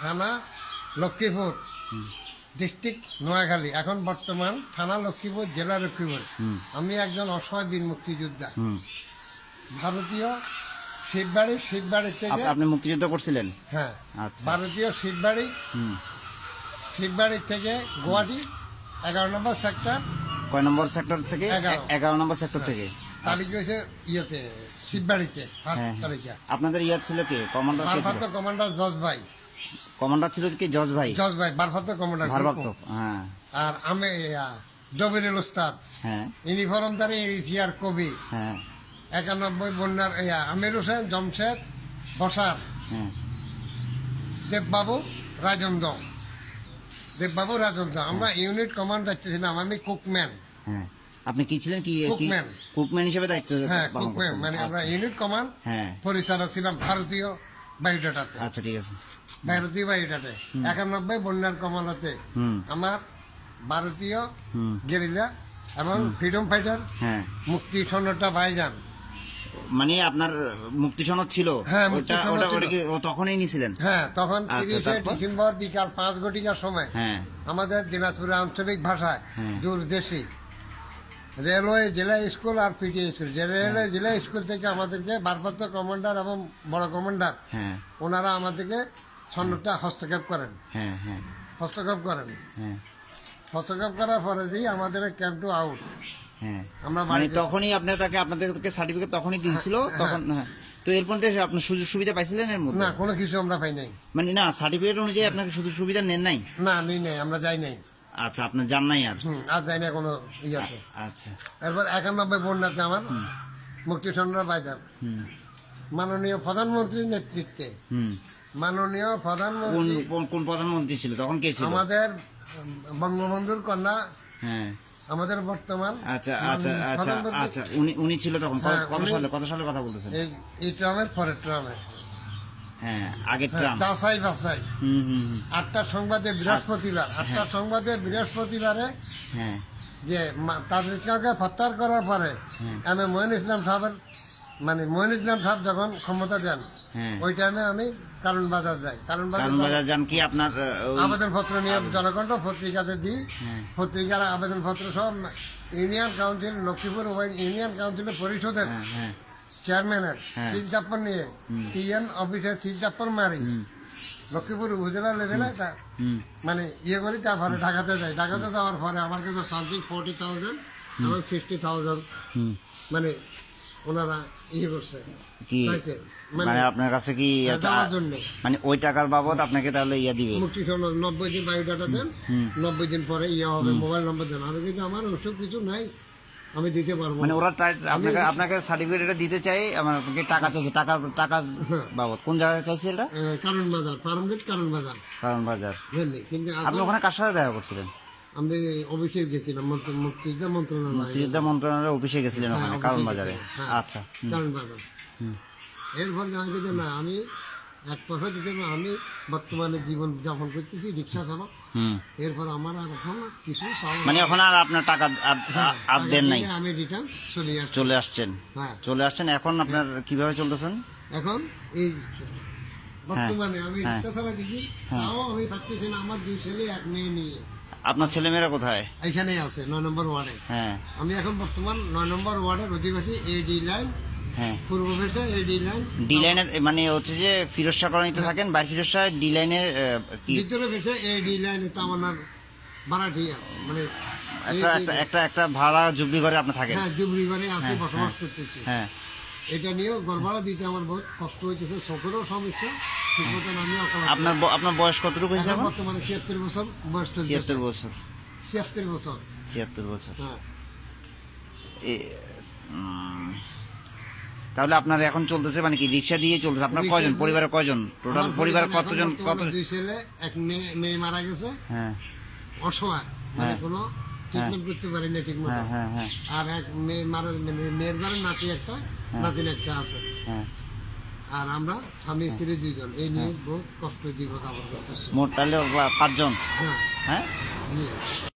থানা লক্ষ্মীপুর। ডিস্ট্রিক্ট নোয়াখালী। এখন বর্তমান থানা লক্ষ্মীপুর জেলা লক্ষ্মীপুর। আমি একজন অসহায় বীর মুক্তিযোদ্ধা। ভারতীয় শিববাড়ি শিববাড়ি থেকে আপনি মুক্তিযুদ্ধ করছিলেন? হ্যাঁ। আচ্ছা। ভারতীয় শিববাড়ি। শিববাড়ি থেকে গুয়াহাটি এগারো নম্বর সেক্টর। কয় নম্বর সেক্টর থেকে? এগারো। নম্বর সেক্টর থেকে? তারিখ হয়েছে ইয়েতে শিববাড়িতে হ্যাঁ হ্যাঁ। আপনাদের ইয়া ছিল কি? কমান্ডার কমান্ডার জজ ভাই। কমান্ডার ছিল কি জজ ভাই? জজ ভাই ভারপ্রাপ্ত কমান্ডার ভারভক্ত হ্যাঁ। আর আমি জবিরুল উস্তাদ। হ্যাঁ। ইউনিফর্মদারি ইতিহার কবি। হ্যাঁ। একানব্বই বন্যার ইয়া আমির হোসেন জমশেদ বসার। হ্যাঁ। দেববাবু রাজন্দ দেববাবু রাজন্দ আমরা ইউনিট কমান্ডার ছিলাম আমি কুকম্যান। হ্যাঁ। আপনি কি ছিলেন কি কি কুকম্যান। কুকম্যান হিসেবে দায়িত্ব হ্যাঁ কুকম্যান মানে আমরা আচ্ছা। ইউনিট কমান্ড হ্যাঁ। পরিচালক ছিলাম ভারতীয় বায়োডাটাতে। আচ্ছা ঠিক আছে। ভারতীয় বায়োডাটে একানব্বই বন্যার হুম। আমার ভারতীয় গেরিলা এবং ফ্রিডম ফাইটার হ্যাঁ। মুক্তি সন্ন্যটা ভাইজান মানে আপনার মুক্তি সনদ ছিল? হ্যাঁ, ওটা ওটা ছিল। ওটা কি ও তখনই নিয়েছিলেন হ্যাঁ তখন আচ্ছা, তিরিশে ডিসেম্বর বিকাল পাঁচ ঘটিকার সময় হ্যাঁ। আমাদের দিনাজপুরের আঞ্চলিক ভাষায়। দূরদেশি। রেলওয়ে জেলা স্কুল আর পিটি স্কুল। যে রেলওয়ে জেলা স্কুল থেকে আমাদেরকে ভারপ্রাপ্ত কমান্ডার এবং বড় কমান্ডার হ্যাঁ। ওনারা আমাদেরকে সন্ন্যটা হস্তক্ষেপ করেন। হ্যাঁ হ্যাঁ। হস্তক্ষেপ করেন। হ্যাঁ। হস্তক্ষেপ করার পরে দিয়ে আমাদের ক্যাম্প টু আউট হ্যাঁ। আমরা মানে তখনই আপনি তাকে আপনাদেরকে সার্টিফিকেট তখনই দিয়েছিল তখন হ্যাঁ। তো এরপর থেকে আপনি সুযোগ সুবিধা পাইছিলেন এর মধ্যে? না কোনো কিছু আমরা পাই নাই। মানে না সার্টিফিকেট অনুযায়ী আপনাকে সুযোগ সুবিধা নেন নাই? না নেই নাই আমরা যাই নাই। আচ্ছা আপনার জান নাই আর? আর যাই না কোনো ইয়াতে আচ্ছা। এরপর একানব্বই বন্যাতে আমার মুক্তি সন্ন্যার বাজার। মাননীয় প্রধানমন্ত্রীর নেতৃত্বে। মাননীয় প্রধানমন্ত্রী কোন- কোন প্রধানমন্ত্রী ছিল? তখন কে ছিল? আমাদের বঙ্গবন্ধুর কন্যা। হ্যাঁ। আমাদের বর্তমান আচ্ছা আচ্ছা আচ্ছা আচ্ছা উনি উনি ছিল তখন। হ্যাঁ, কত উনি- সালে কত সালে কথা বলতেছেন? এই ট্রামের পরের ট্রামে। হ্যাঁ আগের ট্রাম হুম আটটার সংবাদে বৃহস্পতিবার আটটার সংবাদে বৃহস্পতিবারে হ্যাঁ। যে ইসলামকে প্রত্যাহার করার পরে আমি মহিন ইসলাম সাহেবের মানে মহিন ইসলাম সাহেব যখন ক্ষমতা দেন হ্যাঁ। ওই টাইমে আমি কারণ বাজার যাই। কারণ বাজার যান কি আপনার আবেদন পত্র নিয়ে জনকণ্ঠ পত্রিকাতে দিই। হ্যাঁ। পত্রিকার আবেদন পত্র সব ইউনিয়ন কাউন্সিল লক্ষ্মীপুর ইউনিয়ন কাউন্সিলের পরিষদের হ্যাঁ হ্যাঁ। চেয়ারম্যানের। সিল চাপ্পর নিয়ে টিএন অফিসে সিল চাপ্পর মারি। লক্ষ্মীপুর উপজেলা লেভেলে মানে ইয়ে করি তারপরে ঢাকাতে যাই। ঢাকাতে যাওয়ার পরে আমার কাছে সামথিং ফোর্টি থাউজেন্ড এবং সিক্সটি থাউজেন্ড মানে ওনারা ইয়ে করছে কি? মানে মানে আপনার কাছে কি হ্যাঁ, মানে ওই টাকার বাবদ আপনাকে তাহলে ইয়া দিবে? মুক্তি নব্বই দিন বায়োডাটা দেন নব্বই দিন পরে ইয়ে হবে মোবাইল নম্বর দেন। আমি কিন্তু আমার ওসব কিছু নাই। আমি দিতে পারব মানে ওরা আপনাকে আপনাকে সার্টিফিকেট দিতে চাই আমার আপনাকে টাকা চাইছে। টাকা টাকা বাবদ। কোন জায়গায় চাইছে এটা? কারণ বাজার। পারমগেট কারণ বাজার। কারণ বাজার। বুঝলি কিন্তু আপনি ওখানে কার সাথে দেখা করছিলেন? আমি অফিসে গেছিলাম মুক্তিযোদ্ধা মন্ত্রণালয়। মুক্তিযোদ্ধা মন্ত্রণালয়ের অফিসে গেছিলেন ওখানে হ্যাঁ, কারণ বাজারে। হ্যাঁ। আচ্ছা কারণ বাজার। এরপর আমি কিন্তু না আমি এক পয়সা দিতে না আমি বর্তমানে জীবন যাপন করতেছি রিক্সা চালক। হুম। এরপর আমার আর এখন কিছু মানে এখন আর আপনার টাকা আর- হ্যাঁ, দেন নাই? আমি রিটার্ন চলে আসছি। চলে আসছেন? হ্যাঁ। চলে আসছেন? এখন আপনার কীভাবে চলতেছেন? এখন এই বর্তমানে আমি হ্যাঁ। রিক্সা চালা দিচ্ছি তাও আমি পাচ্ছি না আমার দুই ছেলে এক মেয়ে নিয়ে। আপনার ছেলেমেয়েরা কোথায়? এখানেই আছে নয় নম্বর ওয়ার্ডে। হ্যাঁ। আমি এখন বর্তমান নয় নম্বর ওয়ার্ডের অধিবাসী এডি লাইন হ্যাঁ। পূর্ব পেশা এডি লাইন ডি লাইনে মানে হচ্ছে যে ফিরোজ শাহ কলোনিতে থাকেন ফিরোজ শাহ ডি লাইনে আহ, কি? ভিতরে পেশা এডি লাইনে তামান্নার ভাড়াটিয়া মানে একটা একটা ভাড়া জুবলি ঘরে আপনি থাকেন। হ্যাঁ জুবলি ঘরে আসি হ্যাঁ, বসবাস করতেছি। হ্যাঁ। এটা নিয়েও দিতে আমার বহুত কষ্ট চোখেরও সমস্যা অকাল আপনার আপনার বয়স কতটুকু হয়েছে বর্তমানে ছিয়াত্তর বছর বয়স ছিয়াত্তর বছর। ছিয়াত্তর বছর। ছিয়াত্তর বছর। হ্যাঁ। তাহলে আপনার এখন চলতেছে মানে কি রিক্সা দিয়ে চলতেছে? আপনার কয়জন? পরিবারের কয়জন? টোটাল পরিবার পরিবারে কতজন কত দুই ছেলে এক মেয়ে মেয়ে মারা গেছে। হ্যাঁ। অসহায় মানে হ্যাঁ। কোনো ট্রিটমেন্ট করতে পারি না ঠিক মতো হ্যাঁ হ্যাঁ হ্যাঁ। আর এক মেয়ে মারা মানে মেয়ের ঘরে নাতি একটা নাতিন একটা আছে। হ্যাঁ। আর আমরা স্বামী স্ত্রী দুইজন। এই নিয়ে বহুত কষ্ট জীবন মোট তাহলে পাঁচজন? হ্যাঁ। হ্যাঁ?